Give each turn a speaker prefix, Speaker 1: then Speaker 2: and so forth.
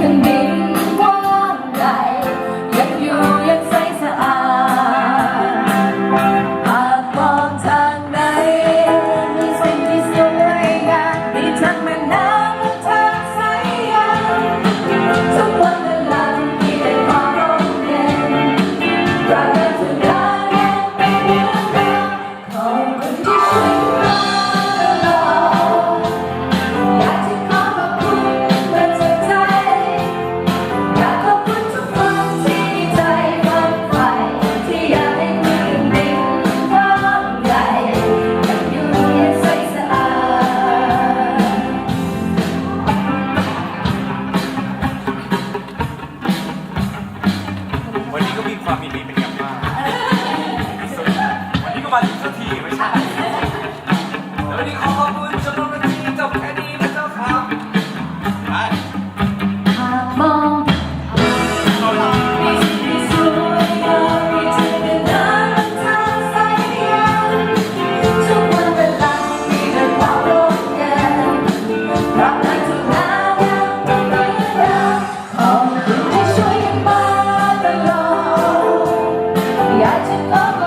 Speaker 1: can be ความยินดีเป็นอย่างมากวันนี้ก็มาถึงสักทีไม่ใช่แล้ววันนี้ขอขอบคุณจำนวนนาทีจบแค่นี้นะเจ้าครับไป
Speaker 2: หากมองมีสิ่งที่สวย อยากจะขอข